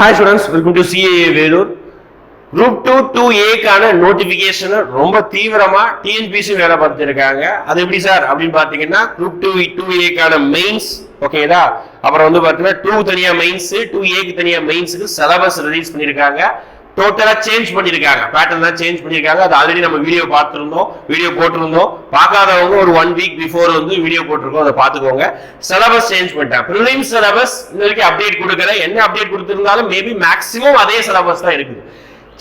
Hi students welcome to C A A Vellore group two two ஏக்கான notification ரொம்ப தீவிரமா TNPSC வேலை பார்த்துருக்காங்க. அது எப்படி சார்? அப்படின்னு பாத்தீங்கன்னா குரூப் டூ டூ ஏக்கான மெயின்ஸ் ஓகேதா அப்புறம் வந்து பாத்தீங்கன்னா டூ தனியா மெயின்ஸ் டூ ஏக்கு தனியா மெயின்ஸுக்கு சிலபஸ் ரிலீஸ் பண்ணியிருக்காங்க டோட்டலா சேஞ்ச் பண்ணிருக்காங்க. பேட்டர்ன் தான் சேஞ்ச் பண்ணிருக்காங்க. அது ஆல்ரெடி நம்ம வீடியோ பார்த்துருந்தோம். வீடியோ போட்டிருந்தோம். பார்க்காதவங்க ஒரு ஒன் வீக் பிஃபோர் வந்து வீடியோ போட்டிருக்கோம். அதை பார்த்துக்கோங்க. சிலபஸ் சேஞ்ச் பண்ணிட்டேன் ப்ரிலிம் சிலபஸ் இந்த வரைக்கும் அப்டேட் கொடுக்கல. என்ன அப்டேட் கொடுத்துருந்தாலும் மேபி மேக்ஸிமம் அதே சிலபஸ் தான் இருக்குது.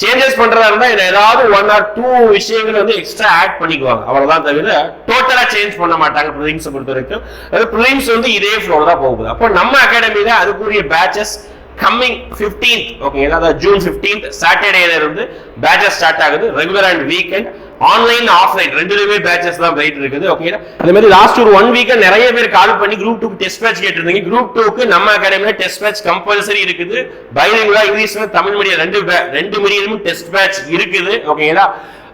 சேஞ்சஸ் பண்றதா இருந்தா இதுல ஏதாவது ஒன் ஆர் டூ விஷயங்கள் வந்து எக்ஸ்ட்ரா ஆட் பண்ணிக்குவாங்க. அவ்வளவுதான் தவிர டோட்டலா சேஞ்ச் பண்ண மாட்டாங்க ப்ரிலிம்ஸ் பொறுத்த வரைக்கும் அது ப்ரிலிம்ஸ் வந்து இதே ஃப்ளோர் தான் போகுது. அப்போ நம்ம அகாடமியில அதுக்குரிய பேச்சஸ் கம்மிங் 15th ஓகே அதாவது ஜூன் 15th சாட்டர்டேல இருந்து பேட்சஸ் ஸ்டார்ட் ஆகுது regular and weekend online offline ரெண்டுலயுமே batches தான் போயிட்டு இருக்குது ஓகே அதே மாதிரி லாஸ்ட் ஒரு ஒன் வீக்கா நிறைய பேர் கால் பண்ணி குரூப் டூக்கு டெஸ்ட் மேட்ச் கேட்டிருந்தீங்க. குரூப் டூக்கு நம்ம அகாடமில டெஸ்ட் மேட்ச் கம்பல்சரி இருக்குது. பைலிங்குலா இங்கிலீஷில் தமிழ் மீடியம் ரெண்டு ரெண்டு மீடியமும் டெஸ்ட் மேட்ச் இருக்குது ஓகேங்களா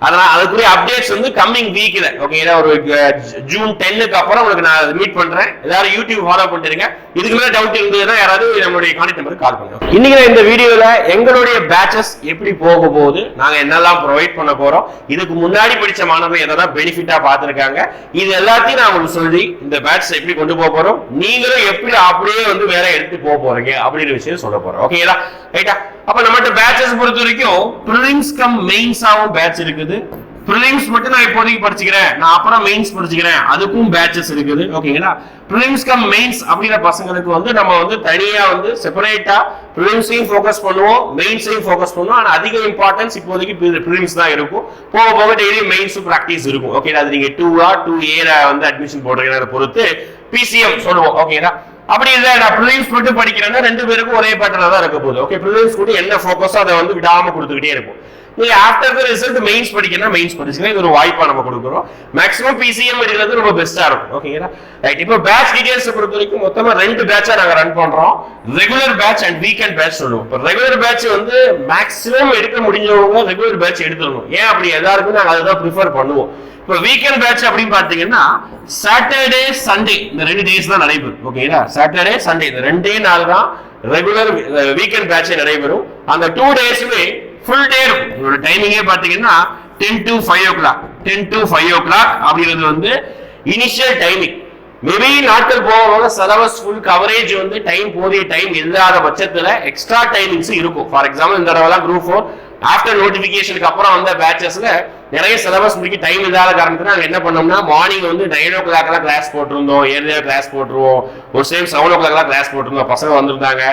அதனால அதுக்குரிய அப்டேட்ஸ் வந்து கம்மிங் வீக்ல ஓகேங்களா ஒரு ஜூன் டென்னுக்கு அப்புறம் உங்களுக்கு நான் மீட் பண்றேன். எல்லாரும் யூடியூப் ஃபாலோ பண்ணிருங்க இதுக்கு மேல டவுட் இருந்ததுன்னா யாராவது நம்மளுடைய கான்டெக்ட் நம்பருக்கு கால் பண்ணுங்க. இன்னைக்கு நான் இந்த வீடியோல எங்களுடைய பேச்சஸ் எப்படி போக போகுது நாங்க என்னெல்லாம் ப்ரொவைட் பண்ண போறோம் இதுக்கு முன்னாடி படிச்ச மாணவர்கள் எதெல்லாம் பெனிஃபிட்டா பார்த்திருக்காங்க இது எல்லாத்தையும் நான் உங்களுக்கு சொல்லி இந்த பேட்ச் எப்படி கொண்டு போக போறோம் நீங்களும் எப்படி அப்படியே வந்து வேற எடுத்து போக போறீங்க அப்படின்ற விஷயம் சொல்ல போறோம். ஓகேங்களா ரைட்டா அப்ப நம்மகிட்ட பேட்சஸ் பொறுத்த வரைக்கும் ப்ரிலிம்ஸ் கம் மெயின்ஸாவும் பேட்ச் இருக்குது. ப்ரிலிம்ஸ் மட்டும் நான் இப்போதைக்கு படிச்சுக்கிறேன். நான் அப்புறம் மெயின்ஸ் படிச்சுக்கிறேன். அதுக்கும் பேட்சஸ் இருக்குது. ஓகேங்களா ப்ரிலிம்ஸ் கம் மெயின்ஸ் அப்படிங்கிற பசங்களுக்கு வந்து நம்ம வந்து தனியா வந்து செப்பரேட்டா ப்ரிலிம்ஸையும் ஃபோக்கஸ் பண்ணுவோம் மெயின்ஸையும் ஃபோக்கஸ் பண்ணுவோம். ஆனால் அதிக இம்பார்ட்டன்ஸ் இப்போதைக்கு ப்ரிலிம்ஸ் தான் இருக்கும். போக போக டெய்லி மெயின்ஸும் ப்ராக்டிஸ் இருக்கும். ஓகேங்களா அது நீங்க டூ ஆ டூ ஏல வந்து அட்மிஷன் போடுறீங்க பொறுத்து பிசிஎம் சொல்லுவோம். ஓகேங்களா அப்படி இல்லை நான் ப்ரிலிம்ஸ் மட்டும் படிக்கிறேன்னா ரெண்டு பேருக்கும் ஒரே பேட்டர்ல தான் இருக்க போகுது. ஓகே ப்ரிலிம்ஸ் கூட என்ன ஃபோக்கஸோ அதை வந்து விடாம கொடுத்துக்கிட்டே இருக்கும். நீங்க ஆஃப்டர் த ரிசல்ட் மெயின்ஸ் படிக்கணும் மெயின்ஸ் படிச்சுங்க இது ஒரு வாய்ப்பா நம்ம கொடுக்குறோம். மேக்ஸிமம் பிசிஎம் எடுக்கிறது ரொம்ப பெஸ்டா இருக்கும். ஓகேங்களா ரைட் இப்போ பேட்ச் டீடைல்ஸ் பொறுத்த வரைக்கும் மொத்தமா ரெண்டு பேட்சா நாங்க ரன் பண்றோம். Regular batch and weekend batch சொல்லுவோம். இப்போ ரெகுலர் பேட்ச் வந்து மேக்ஸிமம் எடுக்க முடிஞ்சவங்க ரெகுலர் பேட்ச் எடுத்துடணும். ஏன் அப்படி எல்லாருக்கும் நாங்க அதுதான் ப்ரிஃபர் பண்ணுவோம். இப்போ வீக்கெண்ட் பேட்ச் அப்படின்னு பாத்தீங்கன்னா சாட்டர்டே சண்டே இந்த ரெண்டு டேஸ் தான் நடைபெறும். ஓகேங்களா சாட்டர்டே சண்டே இந்த ரெண்டே நாள் தான் ரெகுலர் வீக்கெண்ட் பேட்ச் நடைபெறும். அந்த டூ டேஸுமே ஃபுல் டே இருக்கும். இதோட டைமிங்கே பாத்தீங்கன்னா ten to five o'clock ten to five o'clock அப்படிங்கிறது வந்து இனிஷியல் டைமிங் மேபி நாட்கள் போக சிலபஸ் ஃபுல் கவரேஜ் வந்து டைம் போதிய டைம் இல்லாத பட்சத்துல எக்ஸ்ட்ரா டைமிங்ஸ் இருக்கும். ஃபார் எக்ஸாம்பிள் இந்த தடவைலாம் குரூப் ஃபோர் ஆஃப்டர் நோட்டிபிகேஷனுக்கு அப்புறம் வந்த பேச்சஸ்ல நிறைய சிலபஸ் முடிக்க டைம் இல்லாத காரணத்துல நாங்க என்ன பண்ணோம்னா மார்னிங் வந்து நைன் ஓ கிளாக்லாம் கிளாஸ் போட்டிருந்தோம். ஏர்லியா கிளாஸ் போட்டுருவோம். ஒரு சேம் செவன் ஓ கிளாக்லாம் கிளாஸ் போட்டிருந்தோம். பசங்க வந்திருந்தாங்க.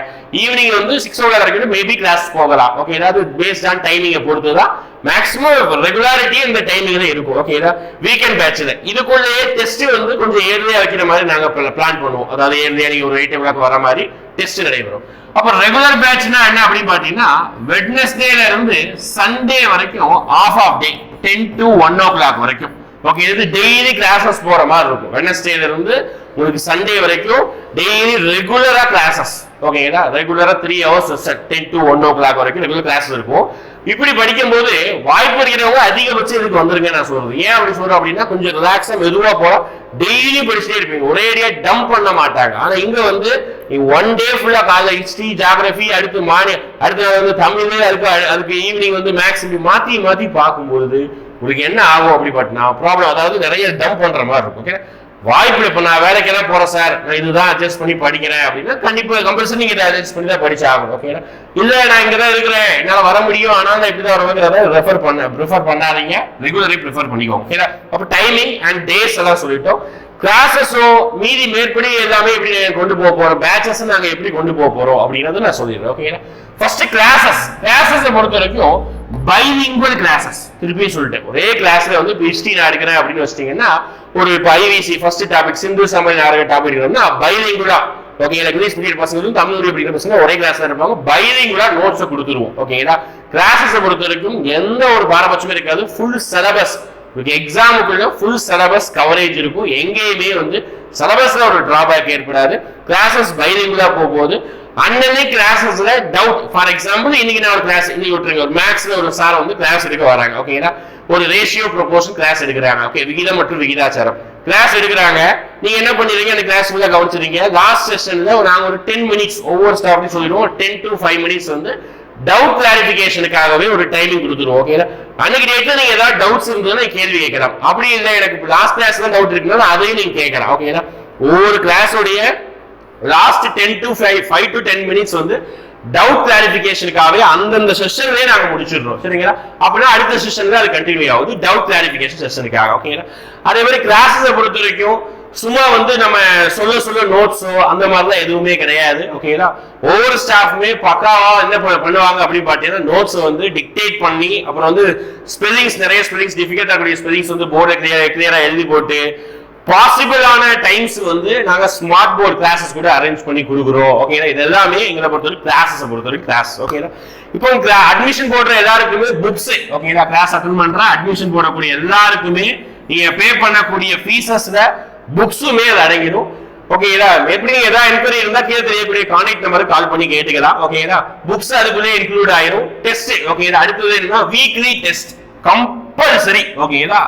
ஈவினிங் வந்து சிக்ஸ் ஓ கிளாக் வரைக்கும் மேபி கிளாஸ் போகலாம். ஓகே ஏதாவது பேஸ்ட் ஆன் டைமிங்கை பொறுத்து தான் மேக்ஸிமம் ரெகுலாரிட்டி இந்த டைமிங்ல இருக்கும். ஓகேதா வீக்கெண்ட் பேட்சில் இதுக்குள்ளேயே டெஸ்ட் வந்து கொஞ்சம் ஏர்லியா வைக்கிற மாதிரி நாங்க பிளான் பண்ணுவோம். அதாவது ஏர்லியா நீங்க ஒரு எயிட் ஓ வர மாதிரி டெஸ்ட் நடைபெறும். அப்ப ரெகுலர் பேட்ச்னா என்ன அப்படின்னு பாத்தீங்கன்னா வெட்னஸ்டேல இருந்து சண்டே வரைக்கும் half half day ten to one o'clock வரைக்கும். ஓகே இது டெய்லி கிளாஸஸ் போற மாதிரி இருக்கும். வெனஸ்டேல இருந்து உங்களுக்கு சண்டே வரைக்கும் டெய்லி ரெகுலரா கிளாஸஸ் ஓகேங்களா ரெகுலரா three hours ten to one o'clock வரைக்கும் ரெகுலர் கிளாஸ் இருக்கும். இப்படி படிக்கும்போது வாய்ப்பு இருக்கிறவங்க அதிகபட்சம் இதுக்கு வந்துருங்க நான் சொல்றது. ஏன் அப்படி சொல்றேன் அப்படின்னா கொஞ்சம் ரிலாக்ஸா மெதுவா போலாம். டெய்லி படிச்சுட்டே இருப்பீங்க. ஒரேடியா டம்ப் பண்ண மாட்டாங்க. ஆனா இங்க வந்து ஒன் டே ஃபுல்லா காலைல ஹிஸ்டரி ஜாகிரபி அடுத்து மாநில அடுத்து வந்து தமிழ் அதுக்கு அதுக்கு ஈவினிங் வந்து மேக்ஸ் இப்படி மாத்தி மாத்தி பார்க்கும்பொழுது உங்களுக்கு என்ன ஆகும் அப்படி பார்த்தா ப்ராப்ளம் அதாவது நிறைய டம்ப் பண்ற மாதிரி இருக்கும். ஓகே வாய்ப்பு இப்ப நான் வேலைக்கு என்ன போறேன் சார் நான் இதுதான் அட்ஜஸ்ட் பண்ணி படிக்கிறேன் அப்படின்னா கண்டிப்பா கம்பல்சரி நீங்க இதை அட்ஜஸ்ட் பண்ணி தான் படிச்சு ஆகணும் ஓகேங்களா இல்ல நான் இங்கதான் இருக்கிறேன். என்னால வர முடியும். ஆனால் நான் இப்படி தான் வருவேங்கிறத ரெஃபர் பண்ண ப்ரிஃபர் பண்ணாதீங்க. ரெகுலரே ப்ரிஃபர் பண்ணிக்கோங்க ஓகேங்களா அப்ப டைமிங் அண்ட் டேஸ் எல்லாம் சொல்லிட்டோம். கிளாஸஸோ மீதி மேற்படி எல்லாமே எப்படி கொண்டு போக போறோம்? பேச்சஸ் நாங்க எப்படி கொண்டு போக போறோம்? அப்படிங்கறது நான் சொல்லிடுறேன் ஓகேங்களா ஃபர்ஸ்ட் கிளாஸஸ் கிளாஸஸ் பொறுத்த வரைக்கும் பைலிங்குவல் கிளாஸஸ் திருப்பி சொல்லிட்டேன். ஒரே கிளாஸ்ல வந்து ஹிஸ்டரி நான் எடுக்கிறேன் அப்படின்னு வச்சிட்டீங்கன்னா ஒரு இப்போ ஐவிசி ஃபர்ஸ்ட் டாபிக் சிந்து சமய நாடக டாபிக் வந்து பைலிங்குலா ஓகே எனக்கு இங்கிலீஷ் மீடியம் பசங்களும் தமிழ் மீடியம் படிக்கிற பசங்க ஒரே கிளாஸ்ல இருப்பாங்க. பைலிங்குலா நோட்ஸை கொடுத்துருவோம் ஓகேங்களா கிளாஸஸை பொறுத்த வரைக்கும் எந்த ஒரு பாரபட்சமும் இருக்காது. ஃபுல் சிலபஸ் உங்களுக்கு எக்ஸாமுக்குள்ள ஃபுல் சிலபஸ் கவரேஜ் இருக்கும். எங்கேயுமே வந்து சிலபஸ்ல ஒரு டிராபேக் ஏற்படாது. கிளாஸஸ் பைலிங்குலா போகும்போது அன்னன்னே கிளாஸஸ்ல டவுட் ஃபார் எக்ஸாம்பிள் இன்னைக்கு நான் ஒரு கிளாஸ் இன்னைக்கு விட்டுருங்க ஒரு மேக்ஸ்ல ஒரு சார் வந்து கிளாஸ் எடுக்க வராங்க. ஓகேங்களா ஒரு ரேஷியோ ப்ரொபோஷன் கிளாஸ் எடுக்கிறாங்க. ஓகே விகிதம் மற்றும் விகிதாச்சாரம். கிளாஸ் எடுக்கிறாங்க. நீங்க என்ன பண்ணிடுறீங்க? அந்த கிளாஸ் ஃபுல்லாக கவனிச்சிருங்க லாஸ்ட் செஷன்ல நாங்கள் ஒரு டென் மினிட்ஸ் ஒவ்வொரு ஸ்டாஃப்னு சொல்லிடுவோம். டென் டு ஃபைவ் மினிட்ஸ் வந்து டவுட் கிளாரிபிகேஷனுக்காகவே ஒரு டைமிங் கொடுத்துருவோம் ஓகேங்களா அன்னைக்கு டேட்ல நீங்க ஏதாவது டவுட்ஸ் இருந்ததுன்னா கேள்வி கேட்கலாம். அப்படி இல்லை எனக்கு லாஸ்ட் கிளாஸ் தான் டவுட் இருக்குன்னா அதையும் நீங்க கேட்கலாம் ஓகேங்களா ஒவ்வொரு கிளாஸோடைய last ten to five five to ten minutes வந்து டவுட் கிளாரிபிகேஷனுக்காகவே அந்தந்த செஷன்லயே நாங்க முடிச்சிடுறோம். சரிங்களா? அப்படின்னா அடுத்த செஷன்ல அது கண்டினியூ ஆகுது டவுட் கிளாரிபிகேஷன் செஷனுக்காக ஓகேங்களா அதே மாதிரி கிளாஸஸை பொறுத்த வரைக்கும் சும்மா வந்து நம்ம சொல்ல சொல்ல நோட்ஸோ அந்த மாதிரிலாம் எதுவுமே கிடையாது ஓகேங்களா ஒவ்வொரு ஸ்டாஃப்மே பக்காவா என்ன பண்ணுவாங்க அப்படின்னு பார்த்தீங்கன்னா நோட்ஸ் வந்து டிக்டேட் பண்ணி அப்புறம் வந்து ஸ்பெல்லிங்ஸ் நிறைய ஸ்பெல்லிங்ஸ் டிஃபிகல்ட் ஆகக்கூடிய ஸ்பெல்லிங்ஸ் வந்து போர்டை கிளியர் கிளியரா எழுதி போட்டு பாசிபிளான டைம்ஸ் வந்து நாங்க ஸ்மார்ட் போர்ட் கிளாஸஸ் கூட அரேஞ்ச் பண்ணி கொடுக்குறோம் ஓகேங்களா இது எல்லாமே எங்களை பொறுத்தவரைக்கும் கிளாஸஸ் பொறுத்தவரைக்கும் கிளாஸ் ஓகேங்களா இப்போ அட்மிஷன் போடுற எல்லாருக்குமே புக்ஸ் ஓகேங்களா கிளாஸ் அட்டன் பண்ற அட்மிஷன் போடக்கூடிய எல்லாருக்குமே நீங்க பே பண்ணக்கூடிய ஃபீஸஸ்ல புக்ஸுமே அது அடங்கிடும். ஓகேங்களா எப்படி ஏதாவது என்கொயரி இருந்தா கீழே தெரியக்கூடிய கான்டாக்ட் நம்பருக்கு கால் பண்ணி கேட்டுக்கலாம். ஓகேங்களா புக்ஸ் அதுக்குள்ளே இன்க்ளூட் ஆயிரும். டெஸ்ட் ஓகேங்களா அடுத்தது என்ன வீக்லி டெஸ்ட் கம்பல்சரி ஓகேங்களா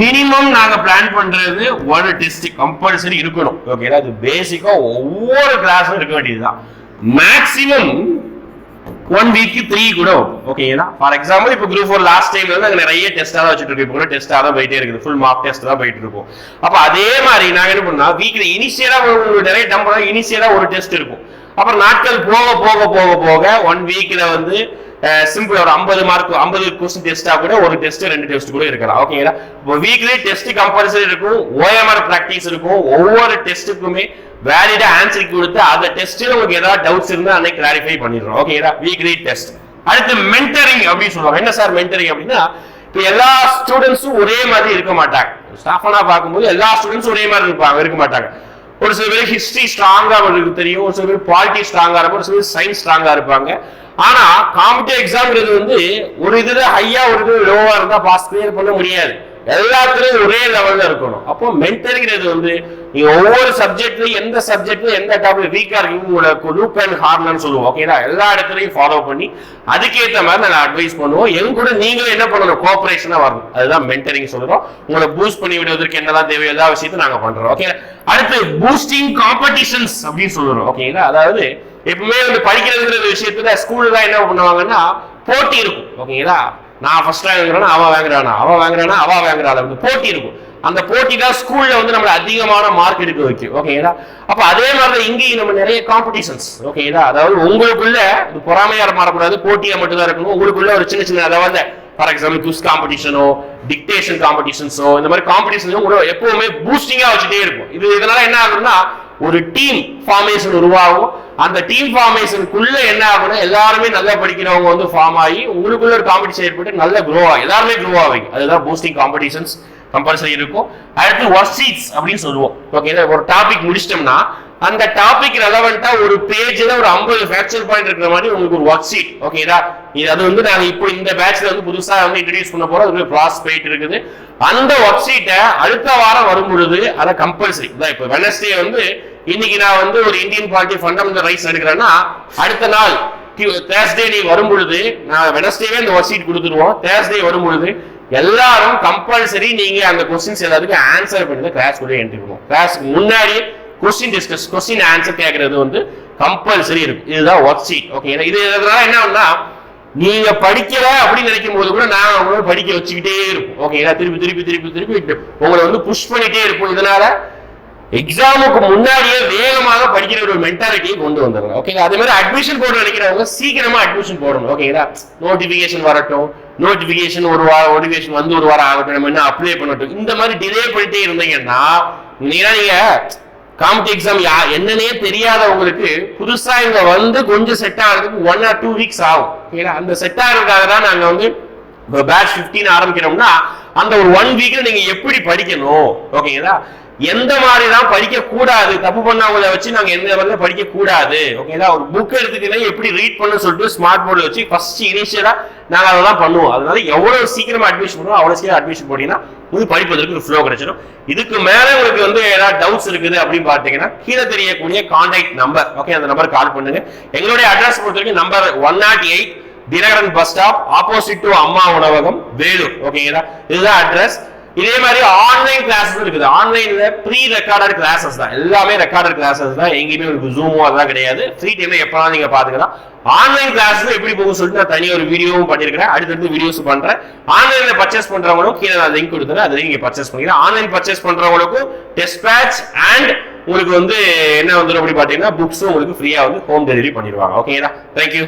மினிமம் நாங்க பிளான் பண்றது ஒரு டெஸ்ட் கம்பல்சரி இருக்கணும். ஓகேங்களா அது பேசிக்கா ஒவ்வொரு கிளாஸும் இருக்க வேண்டியதுதான். மேக்சிமம் ஒன் வீக் த்ரீ கூட ஓகேங்களா ஃபார் எக்ஸாம்பிள் இப்போ குரூப் ஃபோர் லாஸ்ட் டைம்ல வந்து நாங்கள் நிறைய டெஸ்ட்டாக தான் வச்சுட்டு இருக்கோம் இப்போ கூட டெஸ்ட்டாக தான் போயிட்டே இருக்குது. ஃபுல் மார்க் டெஸ்ட் தான் போயிட்டு இருக்கும் அப்போ அதே மாதிரி நாங்கள் என்ன பண்ணா வீக்ல இனிஷியலா நிறைய டம்பா இனிஷியலா ஒரு டெஸ்ட் இருக்கும். அப்புறம் நாட்கள் போக போக போக போக ஒன் வீக்ல வந்து சிம்பிள் ஒரு ஐம்பது மார்க் ஐம்பது கொஸ்டின் டெஸ்டா கூட ஒரு டெஸ்ட் ரெண்டு டெஸ்ட் கூட இருக்கலாம். ஓகேங்களா இப்போ வீக்லி டெஸ்ட் கம்பல்சரி இருக்கும் ஓஎம்ஆர் ப்ராக்டிஸ் இருக்கும். ஒவ்வொரு டெஸ்ட்டுக்குமே வேலிடா ஆன்சர் கொடுத்து அந்த டெஸ்ட்ல உங்களுக்கு ஏதாவது டவுட்ஸ் இருந்தால் அன்னைக்கு கிளாரிஃபை பண்ணிடுறோம் ஓகேங்களா வீக்லி டெஸ்ட் அடுத்து மென்டரிங் அப்படின்னு சொல்லுவாங்க. என்ன சார் மென்டரிங் அப்படின்னா இப்போ எல்லா ஸ்டூடெண்ட்ஸும் ஒரே மாதிரி இருக்க மாட்டாங்க. ஸ்டாஃபனா பார்க்கும்போது எல்லா ஸ்டூடெண்ட்ஸும் ஒரே மாதிரி இருப்பாங்க இருக்க மாட்டாங்க. ஒரு சில பேர் ஹிஸ்டரி ஸ்ட்ராங்கா அவங்களுக்கு தெரியும். ஒரு சில பேர் பாலிட்டி ஸ்ட்ராங்கா இருக்கும் ஒரு சில பேர் சயின்ஸ் ஸ்ட்ராங்கா இருப்பாங்க. ஆனா காம்படிட்டிவ் எக்ஸாம்ங்கிறது வந்து ஒரு இதுல ஹையா ஒரு இது லோவா இருந்தா பாஸ் கிளியர் பண்ண முடியாது. எல்லாத்துலயும் ஒரே லெவல்ல இருக்கணும். அப்போ மென்டரிங்கிறது வந்து நீங்க ஒவ்வொரு சப்ஜெக்ட்லயும் எந்த சப்ஜெக்ட்ல எந்த டாபிக் வீக்கா இருக்கீங்க உங்களுக்கு லூப் அண்ட் ஹார்னு சொல்லுவோம். ஓகேங்களா எல்லா இடத்துலயும் ஃபாலோ பண்ணி அதுக்கேற்ற மாதிரி நாங்கள் அட்வைஸ் பண்ணுவோம். எங்க கூட நீங்களும் என்ன பண்ணணும்? கோஆபரேஷனா வரணும். அதுதான் மென்டரிங் சொல்றோம். உங்களை பூஸ்ட் பண்ணி விடுவதற்கு என்னெல்லாம் தேவையோ எல்லா விஷயத்தையும் நாங்க பண்றோம். ஓகே அடுத்து பூஸ்டிங் காம்படிஷன்ஸ் அப்படின்னு சொல்லுறோம் ஓகேங்களா அதாவது எப்பவுமே வந்து படிக்கிறதுங்கிற விஷயத்துல ஸ்கூல்ல என்ன பண்ணுவாங்கன்னா போட்டி இருக்கும். ஓகேங்களா? நான் ஃபர்ஸ்ட் ரேங்க் வாங்குறேன்னா அவன் வாங்குறானா அவன் வாங்குறானா அவ வாங்குறாள் வந்து போட்டி இருக்கும். அந்த போட்டி தான் ஸ்கூல்ல வந்து நம்மளை அதிகமான மார்க் எடுக்க வைக்கும். ஓகேங்களா? அப்ப அதே மாதிரி தான் இங்கேயும் நம்ம நிறைய காம்படிஷன்ஸ் ஓகேங்களா? அதாவது உங்களுக்குள்ள இது பொறாமையா மாறக்கூடாது போட்டியா மட்டும்தான் இருக்கணும். உங்களுக்குள்ள ஒரு சின்ன சின்ன அதாவது ஃபார் எக்ஸாம்பிள் குஸ் காம்படிஷனோ டிக்டேஷன் காம்படிஷன்ஸோ இந்த மாதிரி காம்படிஷன் கூட எப்பவுமே பூஸ்டிங்கா வச்சுட்டே இருக்கும் இது இதனால என்ன ஆகுதுன்னா ஒரு டீம் ஃபார்மேஷன் உருவாகும். அந்த டீம் ஃபார்மேஷனுக்குள்ள என்ன ஆகும்னா எல்லாருமே நல்லா படிக்கிறவங்க வந்து ஃபார்ம் ஆகி உங்களுக்குள்ள ஒரு காம்படிஷன் ஏற்பட்டு நல்லா க்ரோ ஆகும். எல்லாருமே க்ரோ ஆவீங்க. அதுதான் பூஸ்டிங் காம்படிஷன்ஸ் கம்பல்சரி இருக்கும். அடுத்து ஒர்க் ஷீட்ஸ் அப்படின்னு சொல்லுவோம். ஓகே ஒரு டாபிக் முடிச்சிட்டோம்னா அந்த டாபிக் ரெலவெண்டா ஒரு பேஜ்ல ஒரு 50 ஃபேக்சர் பாயிண்ட் இருக்கிற மாதிரி உங்களுக்கு ஒரு ஒர்க் ஷீட் ஓகேதா இது அது வந்து நாங்க இப்போ இந்த பேட்ச்ல வந்து புதுசா வந்து இன்ட்ரடியூஸ் பண்ண போறோம். அது ப்ராஸ் போயிட்டு இருக்குது. அந்த ஒர்க் ஷீட்டை அடுத்த வாரம் வரும் பொழுது அதை கம்பல்சரி இப்போ வெனஸ்டே வந்து இன்னைக்கு நான் வந்து ஒரு இந்தியன் பார்ட்டி ஃபண்டமெண்டல் ரைட்ஸ் எடுக்கிறேன்னா அடுத்த நாள் தேர்ஸ்டே நீ வரும் பொழுது நான் வெனஸ்டேவே இந்த ஒர்க் ஷீட் கொடுத்துருவோம். தேர்ஸ்டே வரும் பொழுது எல்லாரும் கம்பல்சரி நீங்க அந்த கொஸ்டின்ஸ் எல்லாத்துக்கும் ஆன்சர் பண்ணி கிளாஸ் கூட என்ட்ரி பண்ணுவோம் கிளாஸ்க்கு முன்னாடி கொஸ்டின் டிஸ்கஸ் கொஸ்டின் ஆன்சர் கேட்கறது வந்து கம்பல்சரி இருக்கும். இதுதான் ஒர்க் ஷீட் ஓகே இது இதெல்லாம் என்ன நீங்க படிக்கிற அப்படின்னு நினைக்கும் போது கூட நான் உங்களை படிக்க வச்சுக்கிட்டே இருக்கும் ஓகேங்களா திருப்பி திருப்பி திருப்பி திருப்பி உங்களை வந்து புஷ் பண்ணிட்டே இருப்போம். இதனால எக்ஸாமுக்கு முன்னாடியே வேகமாக படிக்கிற ஒரு மென்டாலிட்டியை கொண்டு வந்துடுங்க ஓகேங்களா அதே மாதிரி அட்மிஷன் போட நினைக்கிறவங்க சீக்கிரமா அட்மிஷன் போடணும். ஓகேங்களா நோட்டிபிகேஷன் வரட்டும். நோட்டிபிகேஷன் ஒரு வாரம் நோட்டிபிகேஷன் வந்து ஒரு வாரம் ஆகட்டும். நம்ம என்ன அப்ளை பண்ணட்டும். இந்த மாதிரி டிலே பண்ணிட்டே இருந்தீங்கன்னா நீங்க நீங்க காம்படி எக்ஸாம் யா என்னன்னே தெரியாதவங்களுக்கு புதுசா இங்க வந்து கொஞ்சம் செட் ஆகிறதுக்கு ஒன் ஆர் டூ வீக்ஸ் ஆகும். ஓகேங்களா அந்த செட் ஆகிறதுக்காக தான் நாங்க வந்து பேட்ச் 15 ஆரம்பிக்கிறோம்னா அந்த ஒரு ஒன் வீக்ல நீங்க எப்படி படிக்கணும்? ஓகேங்களா எந்த மாதிரி தான் படிக்க கூடாது தப்பு பண்ணவங்கள வச்சு நாங்க எந்த மாதிரி படிக்க கூடாது ஓகேங்களா ஒரு புக் எடுத்துக்கிட்டே எப்படி ரீட் பண்ண சொல்லிட்டு ஸ்மார்ட் போர்டு வச்சு ஃபர்ஸ்ட் இனிஷியலா நாங்க அதெல்லாம் பண்ணுவோம். அதனால எவ்வளவு சீக்கிரமா அட்மிஷன் பண்ணுவோம் அவ்வளவு சீக்கிரம் அட்மிஷன் போட்டீங்கன்னா உங்களுக்கு படிப்பதற்கு ஒரு ஃப்ளோ கிடைச்சிடும் இதுக்கு மேல உங்களுக்கு வந்து ஏதாவது டவுட்ஸ் இருக்குது அப்படின்னு பாத்தீங்கன்னா கீழே தெரியக்கூடிய கான்டாக்ட் நம்பர் ஓகே அந்த நம்பர் கால் பண்ணுங்க. எங்களுடைய அட்ரஸ் பொறுத்த வரைக்கும் number one nought eight Dinakaran bus stop opposite to Amma Unavagam Vellore. ஓகேங்களா இதுதான் அட்ரஸ் இதே மாதிரி ஆன்லைன் கிளாஸஸ் இருக்குது. ஆன்லைன்ல ப்ரீ ரெக்கார்டட் கிளாஸஸ் தான். எல்லாமே ரெக்கார்டட் கிளாஸஸ் தான். எங்கேயுமே உங்களுக்கு ஜூமோ அதெல்லாம் கிடையாது. ஃப்ரீ டைம்ல எப்பெல்லாம் நீங்க பாத்துக்கலாம் ஆன்லைன் கிளாஸ் எப்படி போகும் சொல்லிட்டு நான் தனியாக ஒரு வீடியோவும் பண்ணியிருக்கிறேன் அடுத்தடுத்து வீடியோஸ் பண்றேன். ஆன்லைன்ல பர்ச்சேஸ் பண்றவங்களும் கீழே நான் லிங்க் கொடுத்துறேன். அதை நீங்க பர்ச்சேஸ் பண்ணிக்கலாம். ஆன்லைன் பர்ச்சேஸ் பண்றவங்களுக்கும் டெஸ்ட் பேட்ச் அண்ட் உங்களுக்கு வந்து என்ன வந்துடும் அப்படி பாத்தீங்கன்னா புக்ஸும் உங்களுக்கு ஃப்ரீயா வந்து ஹோம் டெலிவரி பண்ணிடுவாங்க. ஓகேங்களா தேங்க்யூ